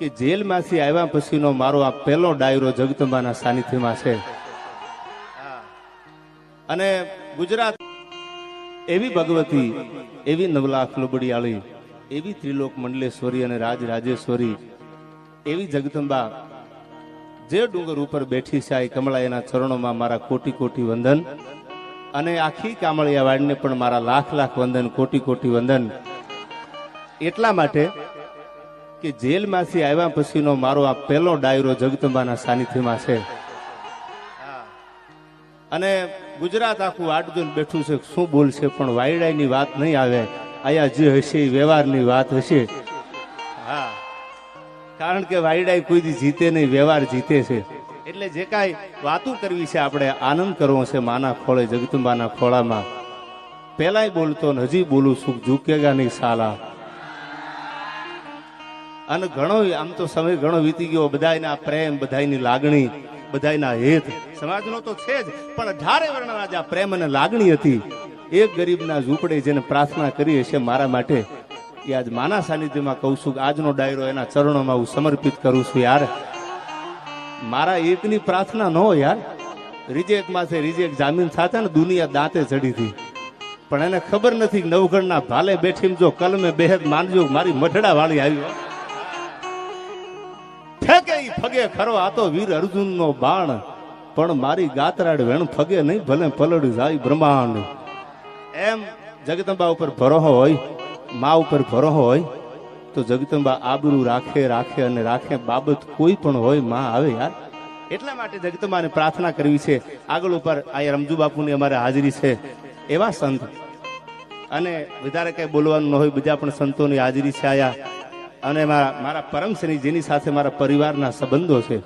કે જેલમાંથી આવ્યા પછીનો મારો આ પહેલો ડાયરો જગદંબાના સાનિધ્યમાં છે. અને ગુજરાત એવી ભગવતી, એવી નવલાખ લુબડિયાળી, એવી ત્રિલોક મંડલેશ્વરી અને રાજ રાજેશ્વરી, એવી જગદંબા, જે ડુંગર ઉપર બેઠી છે આ કમળાઈના ચરણોમાં મારા કોટી કોટી વંદન અને આખી કામળિયા વાડને પણ મારા લાખ લાખ વંદન, કોટી કોટી વંદન. એટલા માટે કે જેલમાંથી આવ્યા પછીનો મારો આ પહેલો ડાયરો જગદંબાના સાનિધ્યમાં છે. અને ગુજરાત આખું આઠ જોઈને બેઠું છે, શું બોલશે પણ વાયડાની વાત નહીં આવે. અહીંયા જે હશે એ વ્યવહારની વાત હશે. હા. કારણ કે વાયડાઈ કોઈ જીતે નહીં, વ્યવહાર જીતે છે. એટલે જે કાંઈ વાતું કરવી છે આપણે આનંદ કરવો છે માના ખોળે, જગદંબાના ખોળામાં. પહેલાંય બોલતો ને હજી બોલું સુખ ઝૂકેગા નહીં સાલા. અને ઘણો આમ તો સમય ઘણો વીતી ગયો, બધાયના પ્રેમ, બધાયની લાગણી, બધાયના હેત. સમાજનો તો છે જ, પણ અઢારે વર્ણના જે પ્રેમ અને લાગણી હતી. એક ગરીબના ઝૂંપડે જેને પ્રાર્થના કરી હશે મારા માટે. એ આજ માના સાનિધ્યમાં કહું છું આજનો ડાયરો એના ચરણોમાં હું સમર્પિત કરું છું યાર. મારા એકની પ્રાર્થના ન યાર. રિજેક માથે રિજેક જામીન થતા ને દુનિયા દાંતે ચડી હતી. પણ એને ખબર નથી નવગણના ભાલે બેઠી જો કલમે બેહદ માનજો મારી મઢડા વાળી આવી. ફેંકે ફગે ખરો. આ તો વીર અર્જુન નો બાણ. પણ મારી ગાતરાડ વેણ ફગે નહીં, ભલે પલડ જાય બ્રહ્માંડ. એમ જગદંબા ઉપર ભરોહો હોય, મા ઉપર ભરોહો હોય, તો જગદંબા આબરૂ રાખે રાખે અને રાખે. બાબત કોઈ પણ હોય, માં આવે યાર. એટલા માટે જગદંબાને પ્રાર્થના કરવી છે. આગળ ઉપર આ રમજુ બાપુની અમારે હાજરી છે. એવા સંત. અને વધારે કઈ બોલવાનું ન હોય, બીજા પણ સંતોની હાજરી છે આયા. અને મારા મારા પરમ જેની સાથે મારા પરિવારના સંબંધો છે.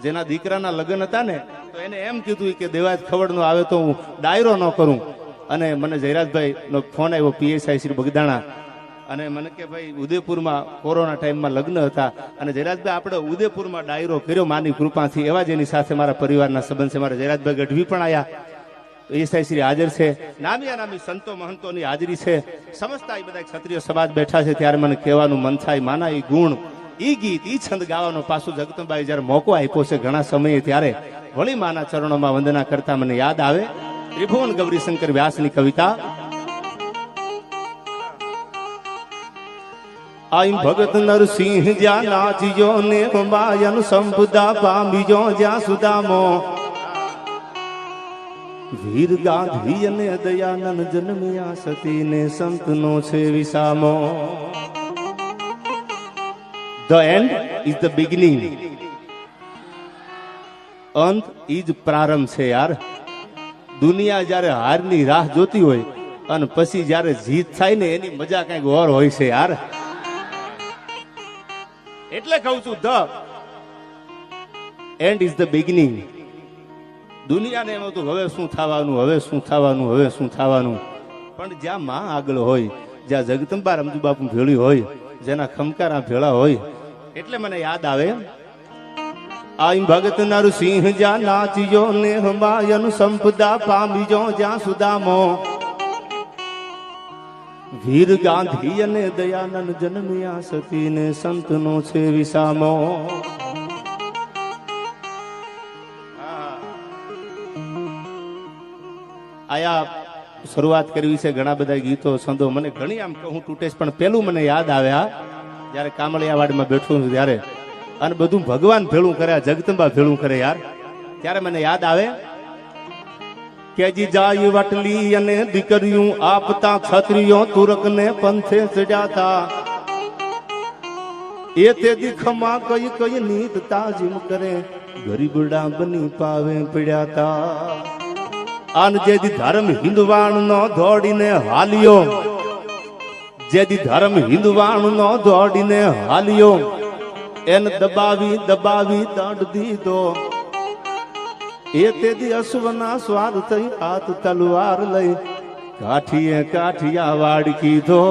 જેના દીકરાના લગ્ન હતા ને, તો એને એમ કીધું કે દેવાજ ખબર નો આવે તો હું ડાયરો ન કરું. અને મને જયરાજભાઈ નો ફોન આવ્યો, પીએસઆઈ શ્રી બગદાણા. અને મને કે ભાઈ, ઉદયપુરમાં કોરોના ટાઈમમાં લગ્ન હતા અને જયરાજભાઈ આપણે ઉદયપુરમાં ડાયરો કર્યો, માની કૃપાથી. એવા જેની સાથે મારા પરિવારના સંબંધ છે. મારા જયરાજભાઈ ગઢવી પણ આયા. એસાઈ શ્રી હાજર એ બધા ક્ષત્રિય સમાજ બેઠા છે ત્યારે મને કહેવાનું મન થાય, માના એ ગુણ છંદ ગાવાનો પાછું મોકો આપ્યો છે ઘણા સમયે ત્યારે વળી માના ચરણોમાં વંદના કરતા મને યાદ આવે. ત્રિભુવન ગૌરીશંકર વ્યાસની કવિતા. આઈ ભગત નરસિંહ જ્યાં નાચિયો ને બાયન સંપદા પામીજો જ્યાં સુદામો વીર ગાંધી અને દયાનંદ જન્મ્યા સતી ને સંતનો છે વિસામો. The end is the beginning અંત ઇઝ પ્રારંભ છે યાર. દુનિયા જ્યારે હારની રાહ જોતી હોય અને પછી જ્યારે જીત થાય ને એની મજા કંઈક ઓર હોય છે યાર. એટલે કહું છું, the end is the beginning દુનિયાને એમ હતું, હવે શું થવાનું, હવે શું થવાનું, હવે શું થવાનું? પણ જ્યાં માં આગળ હોય, જ્યાં જગદંબા રમજુ બાપુ ભેળી હોય, જેના ખમકારા ભેળા હોય, એટલે મને યાદ આવે, આઈ ભગત નરસિંહ જ્યાં નાચજો ને હમાયન સંપદા પામીજો, જ્યાં સુદામો. વીર ગાંધી અને દયાનંદ જન્મ્યા સતી ને સંતનો છે વિસામો. આયા શરૂઆત કરવી છે ઘણા બધા ગીતો સંતો મને ઘણી આમ કહું તૂટેશ પણ પેલું મને યાદ આવ્યા જ્યારે કામળિયાવાડમાં બેઠું છું ત્યારે. અને બધું ભગવાન ભેળું કરે જગદંબા ભેળું કરે યાર. ત્યારે મને યાદ આવે, કેજી જાય વટલી અને દીકરીયું આપતા છત્રીઓ તુરક ને પંથે સજાતા. એ તે દીખમાં કઈ કઈ નીત તાજીમ કરે ગરીબડા બની પાવે પડ્યાતા આન જેથી ધર્મ હિન્દવાણ નો દોડીને હાલ્યો. જેથી ધર્મ હિન્દવાણ નો દોડીને હાલ્યો. એને દબાવી દબાવી, દંડ દીધો. એ તેદી અશ્વના સ્વાર થઈ હાથ તલવાર લઈ કાઠીએ કાઠિયા વાડ કીધો.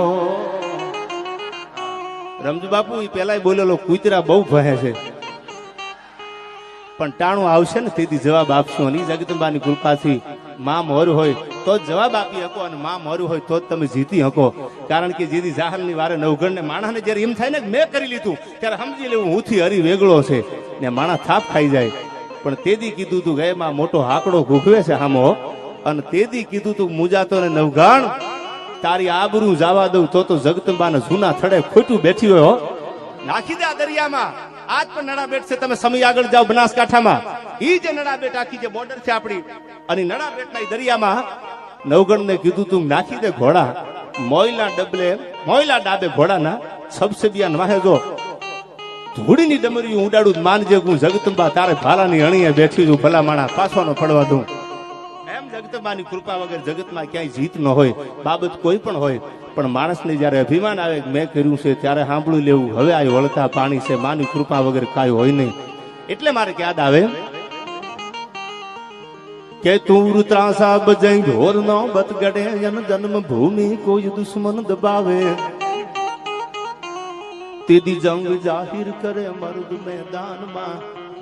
રમજુ બાપુ એ પેલા બોલેલો, કુતરા બહુ ભહે છે. પણ ટાણું આવશે ને તેથી જવાબ આપશું. અને જગદંબાની કૃપાથી માં મોરું હોય તો જ જવાબ આપી શકો અને માં મોરું હોય તો જ તમે જીતી શકો. કારણ કે જીતી જાહલની વારે નવગણ ને માણસને જ્યારે એમ થાય ને મેં કરી લીધું, ત્યારે સમજી લેવું હુંથી હરી વેગળો છે ને માણસ થાપ ખાઈ જાય. પણ તેદી કીધું તું ગયમાં મોટો હાકડો ઘૂઘવે છે હામો. અને તેદી કીધું તું મુજાતો ને નવગાણ, તારી આબરૂ જવા દઉં તો તો જગદંબાના જૂના થડે ખોટું બેઠી હોય નાખી દે દરિયામાં. આજ પણ નડાબેટ છે તમે સમય આગળ જાઓ બનાસકાંઠામાં. ઈ જે નડાબેટ આખી જે બોર્ડર છે આપણી, અને નડાબેટના દરિયામાં નવગણ ને કીધું તું, નાખી દે ઘોડા, મોયલા ડબલે, મોયલા ડાબે ઘોડાના સબસબિયા વાહે જો. ધૂળીની ડમરી ઉડાડું માનજે હું જગતંબા તારે ભાલાની અણીએ બેઠી છું ભલા માણા પાછોનો પડવા દઉં. એમ જગતંબાની કૃપા વગર જગતમાં ક્યાંય જીત ન હોય, બાબત કોઈ પણ હોય. પણ માણસને જ્યારે અભિમાન આવે મેં કર્યું છે, ત્યારે સાંભળી લેવું, હવે આ વળતા પાણી છે, માની કૃપા વગર કાંઈ હોય નહીં. એટલે મારે યાદ આવે કે તું ત્રાસા બજઈ ઘોર નો બત ગડે જન જન્મ ભૂમિ કોઈ દુશ્મન દબાવે. તેદી જંગ જાહેર કરે મર્દ મેદાનમાં,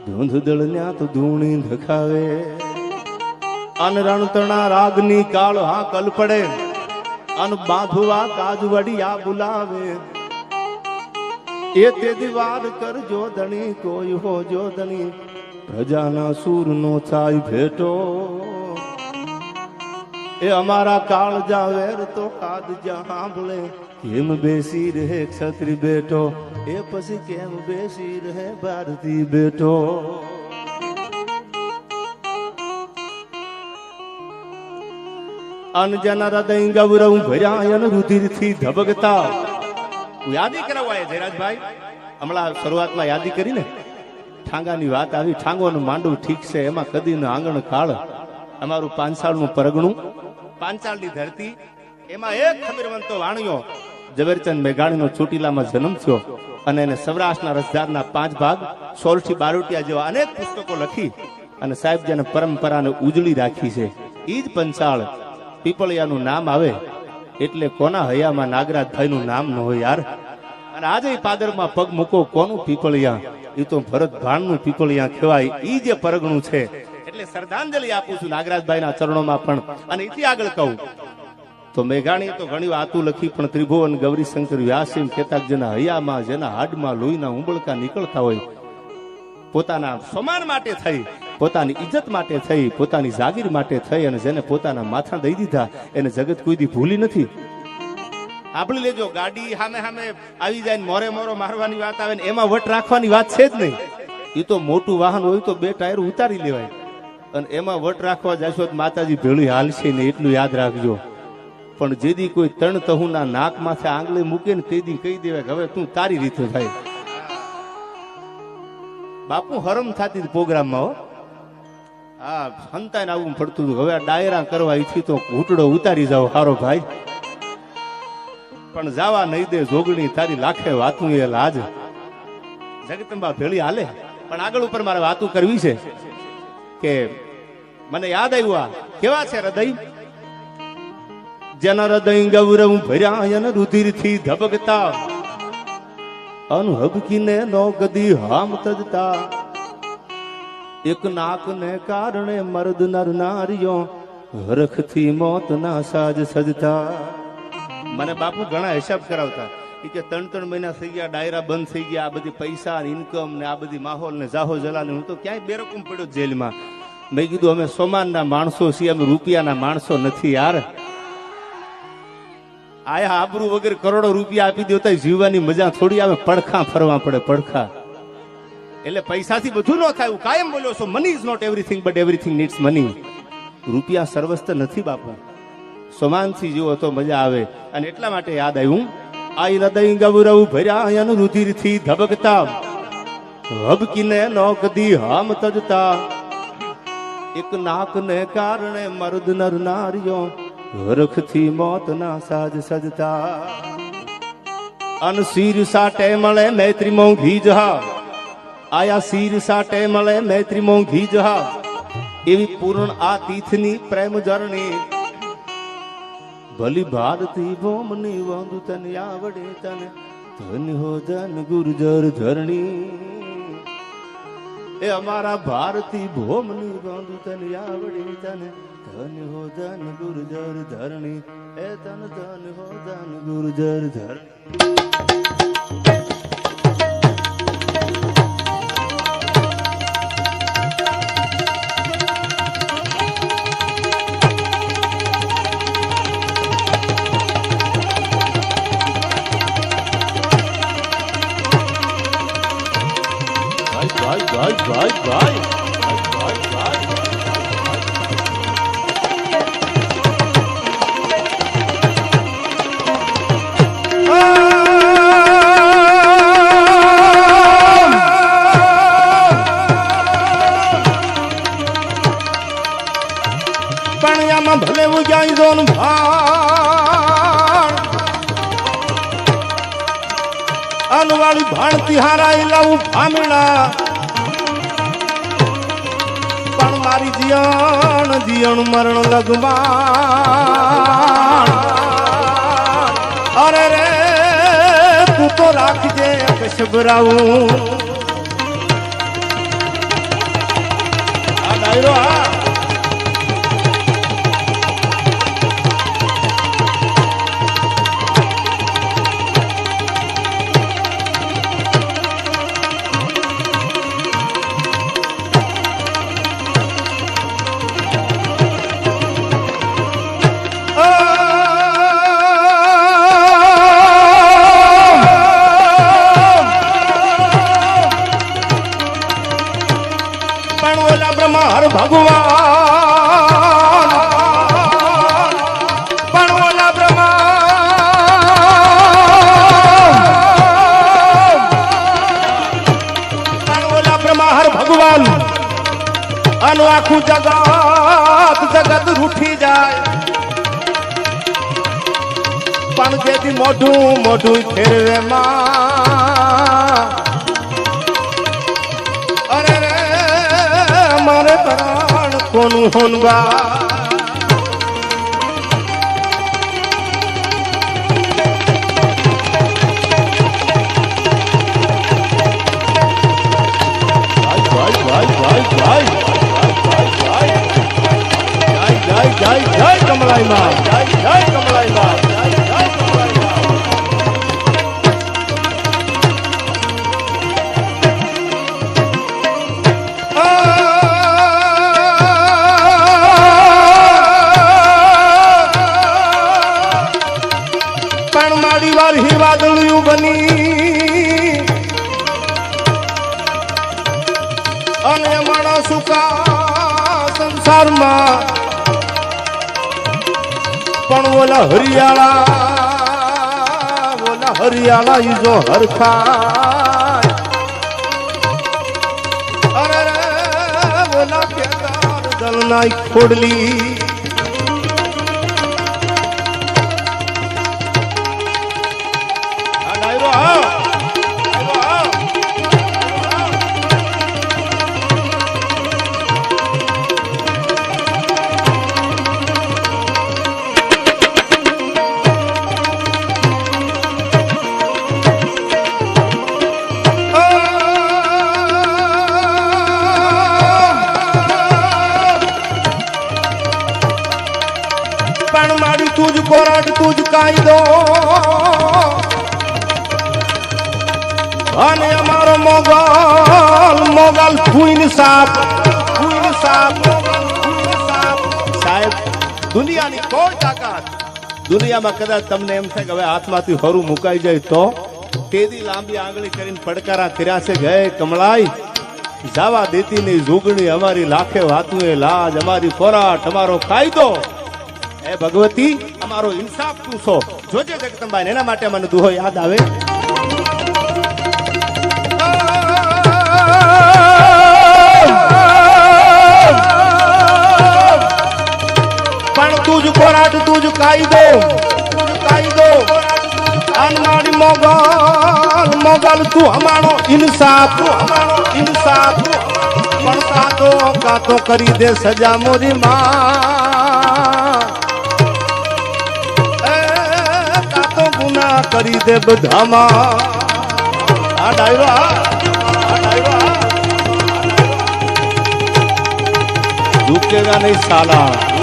ધૂંધ દળન્યા તો ધૂણી ધખાવે અન રણતણા રાગની કાળ હા કલ પડે. અન બાંધવા કાજવડિયા બોલાવે. એ તે દીવાર કર જો ધણી કોઈ હો જો ધણી પ્રજાના સૂર નો થાય ભેટો. એ અમારા કાળ જાવેર તો કાદ જા સાંભળે કેમ બેસી રહે ક્ષત્રિ બેટો? એ પછી કેમ બેસી રહે ભારતી બેટો? અનજના હૃદય ગૌરવ ભર્યા અન રુધિરથી ધબકતા. યાદી કરાવવા જયરાજભાઈ હમણાં શરૂઆતમાં યાદી કરીને ઠાંગાની વાત આવી. ઠાંગોનું માંડવું ઠીક છે, એમાં કદીનું આંગણ કાળ. અમારું પાંચાળનું પરગણું, પાંચાળની ધરતી, એમાં એક ખમીરવંતો વાણ્યો. ઝવેરચંદ મેઘાણીનો ચોટીલામાં જન્મ થયો અને એને સૌરાષ્ટ્રના રસધારના પાંચ ભાગ સોલથી બારોટિયા જેવા અનેક પુસ્તકો લખી અને સાહેબ જેને પરંપરાને ઉજળી રાખી છે. ઈ જ પંચાળ પીપળિયાનું નામ આવે, એટલે કોના હૈયામાં નાગરાજભાઈનું નામ ન હોય યાર. અને આજે પાદરમાં પગ મૂકો, કોનું પીપળિયા? એ તો ભરત ભાણનું પીપળિયા કહેવાય એ જે પરગણું છે. એટલે શ્રદ્ધાંજલિ આપું છું નાગરાજભાઈના ચરણોમાં પણ. અને એથી આગળ કહું, તો મેઘાણી તો ઘણી વાતું લખી, પણ ત્રિભુવન, ગૌરીશંકર, વ્યાસીમ કેતાક જેના હૈયામાં, જેના હાડમાં લોહીના ઉંબળકા નીકળતા હોય, પોતાના સમાન માટે થઈ. પોતાની ઇજ્જત માટે થઈ પોતાની જાગીર માટે થઈ અને જેને પોતાના માથા દઈ દીધા એને જગત કોઈ દી ભૂલી નથી. આપણી લેજો ગાડી સામે સામે આવી જાય ને મોરે મોરો મારવાની વાત આવે ને એમાં વટ રાખવાની વાત છે જ નહીં. એ તો મોટું વાહન હોય તો બે ટાયર ઉતારી લેવાય. અને એમાં વટ રાખવા જશો તો માતાજી ભેળું હાલશે ને એટલું યાદ રાખજો. પણ જેદી કોઈ ત્રણ તહુના નાક માથે આંગળી મૂકે ને તેદી કહી દેવાય કે હવે તું તારી રીતે થાય. બાપુ હરમ થતી પ્રોગ્રામમાં હો. હા સંતાન આવું પડતું હતું. હવે ડાયરા કરવા ઈચ્છી તો ઘૂંટડો ઉતારી જાવ હારો ભાઈ. પણ જાવા નહીં દે જોગણી, તારી લાખે વાતું એ લાજ. જગતંબા ભેળી હાલે. પણ આગળ ઉપર મારે વાતું કરવી છે કે મને યાદ આવ્યું આ. કેવા છે હૃદય? જેના હૃદય ગૌરવ ભર્યા અને રુધિરથી ધબકતા. અનહબકીને નો ગદી હામ તજતા એક નાકને કારણે મર્દ નર નારીઓ હરખથી મોતના સાજ સજતા. મને બાપુ ઘણા હિસાબ કરાવતા. એ કે ત્રણ ત્રણ મહિના થઈ ગયા, ડાયરા બંધ થઈ ગયા, આ બધી પૈસા ઇન્કમ ને આ બધી માહોલ ને જાહો જલાને હું તો ક્યાંય બેરકમ પડ્યો જેલમાં. મેં કીધું, અમે સોમાનના માણસો છીએ, અમે રૂપિયાના માણસો નથી યાર. આયા આબરૂ વગર કરોડો રૂપિયા આપી દેતા જીવવાની મજા થોડી આવે, પડખા ફરવા પડે, પડખા. એટલે પૈસાથી બધું ન થાય કાયમ બોલ્યો છું money is not everything but everything needs money રૂપિયા સર્વસ્ત નથી બાપુ. સમાનથી જીવો તો મજા આવે. અને એટલા માટે યાદ આવ્યું આ હૃદય ગૌરવ ભર્યા અન રુધિરથી ધબકતા હબકીને નો કદી હામ તજતા. એક નાકને કારણે મર્દ નર નારીઓ હરખથી મોતના સાજ સજતા. અન શીર સાટે મળે મૈત્રી મોંઘી જહા આયા શીર સાટે મળે મૈત્રી મોંઘી જહા. એવી પૂર્ણ આ તીથની પ્રેમ જરણી. ભલી ભારતી ભોમની વંદુ તને આવડે તને, ધન હો ધન ગુર્જર ધરણી એ અમારા ભારતી ભોમની બાંધુ તને આવડે તને, ધન હો ધન ગુર્જર ધરણી એ તન ધન હો ધન ગુર્જર ધરણી ભાઈ ભાઈ ઉજાઈ દોન ભાણ. અનવાળી ભાણતી હારાઈ લાવું મારી જીયણ જીયણ મરણ લગવાણ અરે રે તું તો રાખજે કશબરાવું આ આખું જગત જગત રૂઠી જાય. પણ જેથી મોઢું મોઢું ફેરવે માં. કોનું હોનવા? સુકા સંસારમાં? પણ ઓલા હરિયાળા ઓલા હરિયાળા ઈજો હરખા અરે ઓલા કેદાર દલનાઈ ખોડલી અમારો মোগল મોગલ সাপ। સાપ সাপ સાહેબ દુનિયાની કોઈ તાકાત? દુનિયામાં કદાચ તમને એમ થાય કે હવે હાથમાંથી હરું મુકાઈ જાય તો? તેદી લાંબી આંગળી કરીને પડકારા કર્યા છે ગય કમળાઈ, જાવા દેતી ની જોગણી અમારી લાખે વાતું એ લાજ, અમારી ફોરાટ, અમારો કાયદો. હે ભગવતી, અમારો ઇન્સાફ તું છો. જોજે જગતંબાઈ એના માટે મને દુહો યાદ આવે. કાયદો અનમાડી મોગલ મોગલ તું અમારો ઇન્સાફ તું અમારો ઇન્સાફ પણ કાતો કાતો કરી દે સજા મોરી માં કાતો ગુના કરી દે બધામાં આ ડાયરો ઝુકેગા નહીં સાલા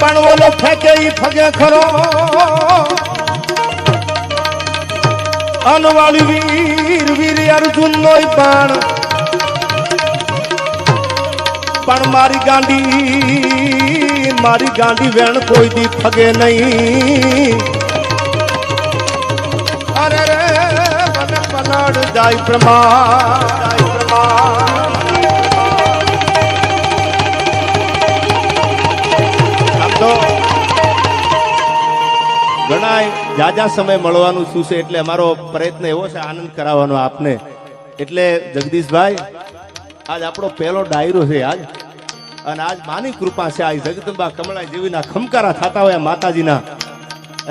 પણ ઓલો ફેંકે ઈ ફગે ખરો. અનવાળી વીર વીર અર્જુન નો પણ પણ મારી ગાંડી મારી ગાંડી વેણ કોઈ દી ફગે નહીં. અરે રે મને પલડ જાય પ્રમાણ. ઘણા જાજા સમય મળવાનું શું છે? એટલે અમારો પ્રયત્ન એવો છે, આનંદ કરાવવાનો આપને. એટલે જગદીશભાઈ આજ આપણો પહેલો ડાયરો છે આજ. અને આજ માની કૃપા છે આ જગદંબા કમળા જેવીના ખમકારા થતા હોય માતાજીના.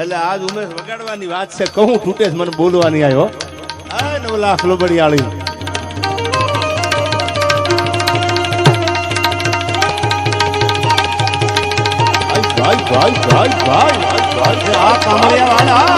એટલે આજ ઉમેશ વગાડવાની વાત છે, કહું, તૂટે જ મને બોલવાની આવ્યો આ નવ લાખ લોબડિયાળી. ભાઈ ભાઈ ભાઈ ભાઈ ભાઈ આ કામળિયા વાળા